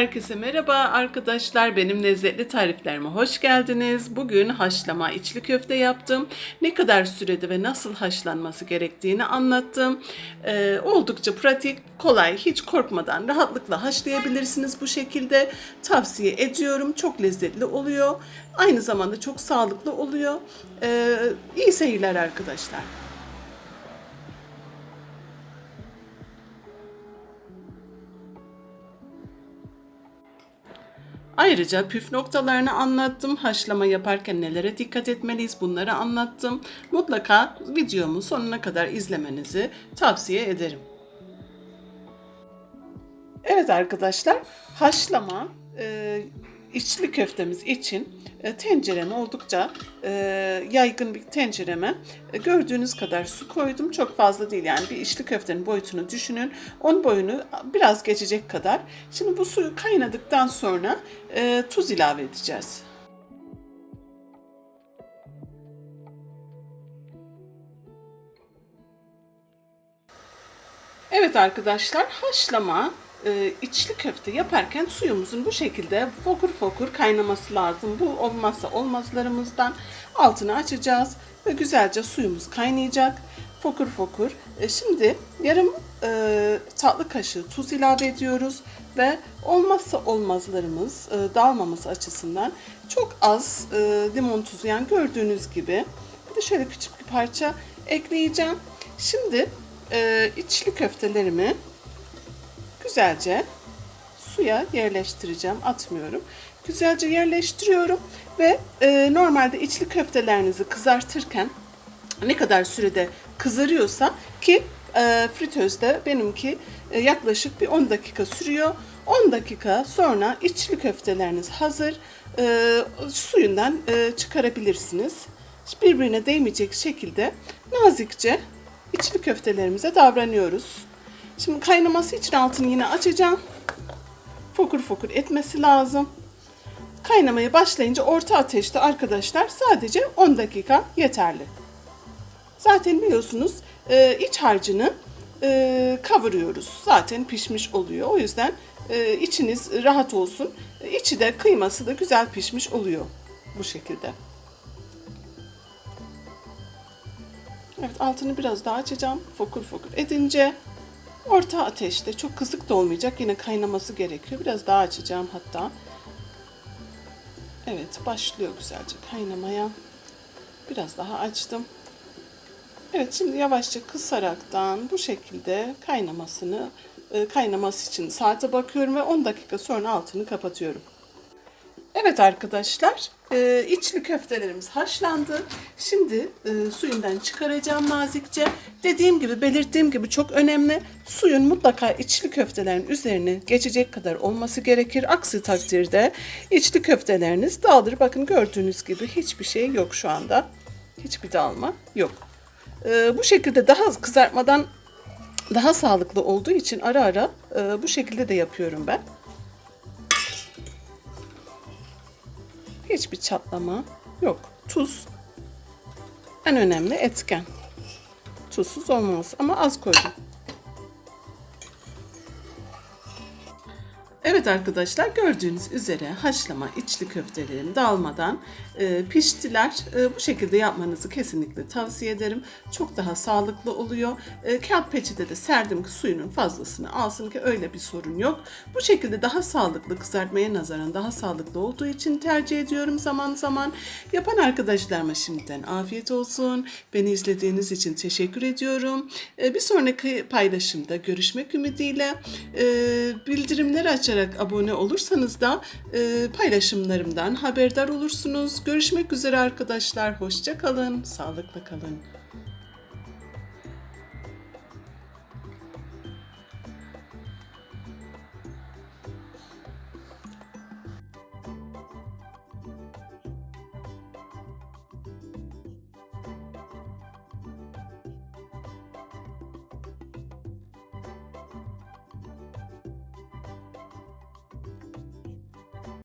Herkese merhaba arkadaşlar. Benim lezzetli tariflerime hoş geldiniz. Bugün haşlama içli köfte yaptım. Ne kadar sürede ve nasıl haşlanması gerektiğini anlattım. Ee, oldukça pratik, kolay, hiç korkmadan rahatlıkla haşlayabilirsiniz bu şekilde. Tavsiye ediyorum. Çok lezzetli oluyor. Aynı zamanda çok sağlıklı oluyor. Ee, iyi seyirler arkadaşlar. Ayrıca püf noktalarını anlattım. Haşlama yaparken nelere dikkat etmeliyiz bunları anlattım. Mutlaka videomu sonuna kadar izlemenizi tavsiye ederim. Evet arkadaşlar, haşlama e, içli köftemiz için e, tencerem oldukça e, yaygın bir tencereme e, gördüğünüz kadar su koydum. Çok fazla değil yani bir içli köftenin boyutunu düşünün. Onun boyunu biraz geçecek kadar. Şimdi bu suyu kaynadıktan sonra e, tuz ilave edeceğiz. Evet arkadaşlar haşlama e, içli köfte yaparken suyumuzun bu şekilde fokur fokur kaynaması lazım. Bu olmazsa olmazlarımızdan altını açacağız ve güzelce suyumuz kaynayacak. Fokur fokur. E, şimdi yarım e, tatlı kaşığı tuz ilave ediyoruz ve olmazsa olmazlarımız e, dağılmaması açısından çok az e, limon tuzu yani gördüğünüz gibi. Bir de şöyle küçük bir parça ekleyeceğim. Şimdi e, içli köftelerimi güzelce suya yerleştireceğim. Atmıyorum. Güzelce yerleştiriyorum ve e, normalde içli köftelerinizi kızartırken ne kadar sürede kızarıyorsa ki e, fritözde benimki e, yaklaşık bir 10 dakika sürüyor. 10 dakika sonra içli köfteleriniz hazır. E, suyundan e, çıkarabilirsiniz. Birbirine değmeyecek şekilde nazikçe içli köftelerimize davranıyoruz. Şimdi kaynaması için altını yine açacağım. Fokur fokur etmesi lazım. Kaynamaya başlayınca orta ateşte arkadaşlar sadece 10 dakika yeterli. Zaten biliyorsunuz e, iç harcını e, kavuruyoruz. Zaten pişmiş oluyor. O yüzden e, içiniz rahat olsun. İçi de kıyması da güzel pişmiş oluyor bu şekilde. Evet altını biraz daha açacağım. Fokur fokur edince orta ateşte çok kısık da olmayacak. Yine kaynaması gerekiyor. Biraz daha açacağım hatta. Evet başlıyor güzelce kaynamaya. Biraz daha açtım. Evet şimdi yavaşça kısaraktan bu şekilde kaynamasını e, kaynaması için saate bakıyorum ve 10 dakika sonra altını kapatıyorum. Evet arkadaşlar, e, içli köftelerimiz haşlandı. Şimdi e, suyundan çıkaracağım nazikçe. Dediğim gibi, belirttiğim gibi çok önemli. Suyun mutlaka içli köftelerin üzerine geçecek kadar olması gerekir. Aksi takdirde içli köfteleriniz dağılır. Bakın gördüğünüz gibi hiçbir şey yok şu anda. Hiçbir dağılma yok. E, bu şekilde daha kızartmadan daha sağlıklı olduğu için ara ara e, bu şekilde de yapıyorum ben. Hiçbir çatlama yok. Tuz en önemli etken. Tuzsuz olmaz ama az koydum. Evet arkadaşlar gördüğünüz üzere haşlama içli köftelerim dağılmadan e, piştiler. E, bu şekilde yapmanızı kesinlikle tavsiye ederim. Çok daha sağlıklı oluyor. E, kağıt peçete de serdim ki suyunun fazlasını alsın ki öyle bir sorun yok. Bu şekilde daha sağlıklı kızartmaya nazaran daha sağlıklı olduğu için tercih ediyorum zaman zaman. Yapan arkadaşlarıma şimdiden afiyet olsun. Beni izlediğiniz için teşekkür ediyorum. E, bir sonraki paylaşımda görüşmek ümidiyle e, bildirimleri açarak abone olursanız da e, paylaşımlarımdan haberdar olursunuz. Görüşmek üzere arkadaşlar. Hoşça kalın, sağlıkla kalın.